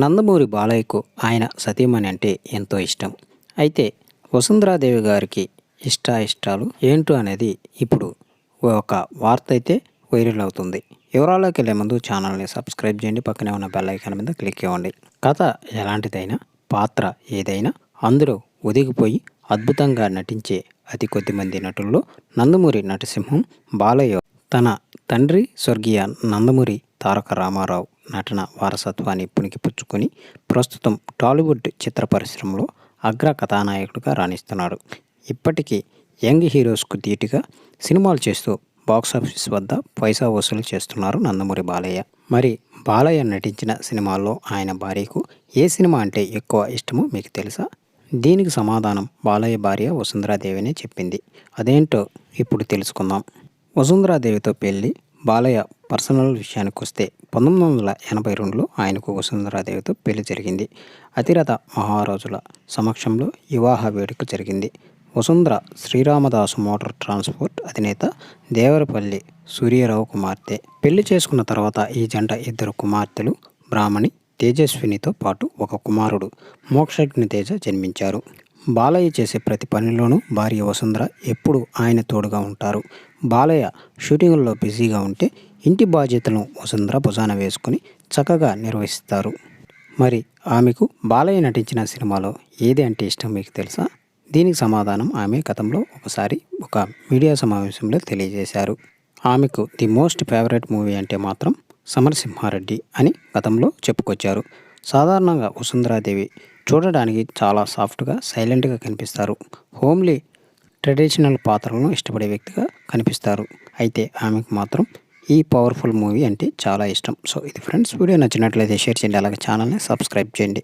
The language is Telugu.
నందమూరి బాలయ్యకు ఆయన సతీమణి అంటే ఎంతో ఇష్టం. అయితే వసుంధరాదేవి గారికి ఇష్టాయిష్టాలు ఏంటో అనేది ఇప్పుడు ఒక వార్త అయితే వైరల్ అవుతుంది. వివరాల్లోకి వెళ్ళే ముందు ఛానల్ని సబ్స్క్రైబ్ చేయండి. పక్కనే ఉన్న బెల్ ఐకాన్ మీద క్లిక్ ఇవ్వండి కథ ఎలాంటిదైనా పాత్ర ఏదైనా అందులో ఒదిగిపోయి అద్భుతంగా నటించే అతి కొద్ది మంది నటుల్లో నందమూరి నటసింహం బాలయ్య తన తండ్రి స్వర్గీయ నందమూరి తారక రామారావు. నటన వారసత్వాన్ని పుణికిపుచ్చుకొని ప్రస్తుతం టాలీవుడ్ చిత్ర పరిశ్రమలో అగ్ర కథానాయకుడిగా రాణిస్తున్నాడు. ఇప్పటికీ యంగ్ హీరోస్కు ధీటుగా సినిమాలు చేస్తూ బాక్సాఫీస్ వద్ద పైసా వసూలు చేస్తున్నారు నందమూరి బాలయ్య. మరి బాలయ్య నటించిన సినిమాల్లో ఆయన భార్యకు ఏ సినిమా అంటే ఎక్కువ ఇష్టమో మీకు తెలుసా? దీనికి సమాధానం బాలయ్య భార్య వసుంధరాదేవినే చెప్పింది. అదేంటో ఇప్పుడు తెలుసుకుందాం. వసుంధరాదేవితో పెళ్ళి బాలయ్య పర్సనల్ విషయానికి వస్తే పంతొమ్మిది వందల ఎనభై రెండులో ఆయనకు వసుంధరాదేవితో పెళ్ళి జరిగింది. అతిరథ మహారాజుల సమక్షంలో వివాహ వేడుక జరిగింది. వసుంధర శ్రీరామదాసు మోటార్ ట్రాన్స్పోర్ట్ అధినేత దేవరపల్లి సూర్యరావు కుమార్తె. పెళ్ళి చేసుకున్న తర్వాత ఈ జంట ఇద్దరు కుమార్తెలు బ్రాహ్మణి తేజస్వినితో పాటు ఒక కుమారుడు. మోక్షజ్ఞ తేజ జన్మించారు. బాలయ్య చేసే ప్రతి పనిలోనూ భార్య వసుంధర ఎప్పుడు ఆయన తోడుగా ఉంటారు. బాలయ్య షూటింగ్లో బిజీగా ఉంటే ఇంటి బాధ్యతలను వసుంధర భుజాన వేసుకుని చక్కగా నిర్వహిస్తారు. మరి ఆమెకు బాలయ్య నటించిన సినిమాలో ఏది అంటే ఇష్టం మీకు తెలుసా? దీనికి సమాధానం ఆమె గతంలో ఒకసారి ఒక మీడియా సమావేశంలో తెలియజేశారు. ఆమెకు ది మోస్ట్ ఫేవరెట్ మూవీ అంటే మాత్రం సమరసింహారెడ్డి అని గతంలో చెప్పుకొచ్చారు. సాధారణంగా వసుంధరాదేవి చూడడానికి చాలా సాఫ్ట్గా సైలెంట్గా కనిపిస్తారు. హోమ్లీ ట్రెడిషనల్ పాత్రలను ఇష్టపడే వ్యక్తిగా కనిపిస్తారు. అయితే ఆమెకు మాత్రం ఈ పవర్ఫుల్ మూవీ అంటే చాలా ఇష్టం. సో ఇది ఫ్రెండ్స్ వీడియో నచ్చినట్లయితే షేర్ చేయండి. అలాగే ఛానల్ని సబ్స్క్రైబ్ చేయండి.